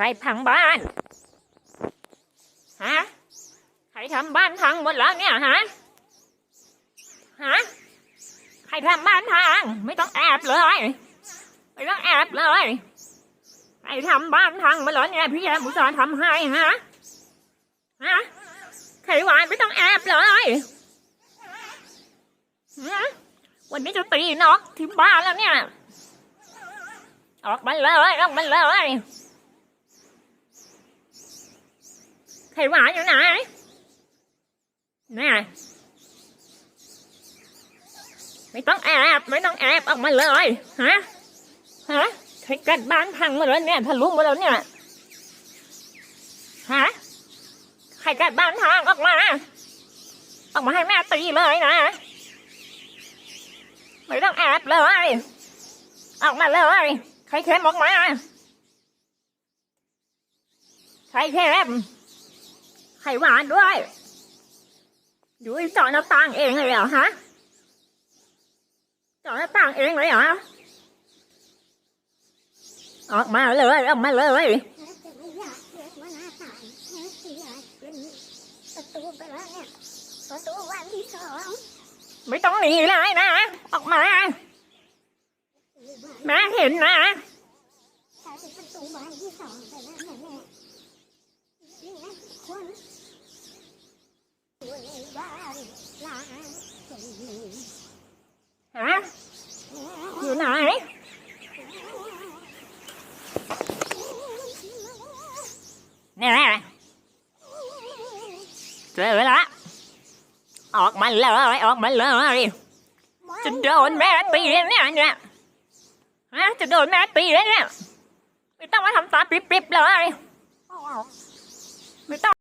ใครพังบ้าน ฮะ ใครทำบ้านพังหมดแล้วเนี่ยฮะ ฮะ ใครทำบ้านพัง ไม่ต้องแอบเลย ไม่ต้องแอบเลย ใครทำบ้านพังหมาแล้วเนี่ยพี่แอมอุตส่าห์ทำให้ฮะ ฮะ ใครหวานไม่ต้องแอบเลยฮะวันนี้จะตีนกที่บ้านแล้วเนี่ย ออกมาเลยออกมาเลย ไข่หวานอยู่ไหนน่ะไม่ต้องแอบไม่ต้องแอบออกมาเลยฮะฮะใครกัดบ้านพังมาแล้วเนี่ยทะลุมาแล้วเนี่ยฮะใครกัดบ้านพังออกมาออกมาให้แม่ตีเลยนะไม่ต้องแอบเลยออกมาเลยใครเข้มออกมาใครเข้ม ข่หวานด้วยดูเจาะหน้าต่างเองเลยเหรอฮะเจาะหน้าต่างเองเลยเหรอออกมาเลยออกมาเลยจะไม่อยากเกิดมาหน้าต่างที่อยเป็นประตูไปแล้วเนี่ยประตูวันที่สองไม่ต้องหนีเลยนะ ออกมาแม่เห็นนะ ฮะอยู่ไหนเนี่ยเจอละออกมาเลยออกมาเลยจะโดนแม่ตีเนี่ยเนี่ยฮะจะโดนแม่ตีแล้วเนี่ยไม่ต้องมาทำตาปริบๆเลยไม่ต้อง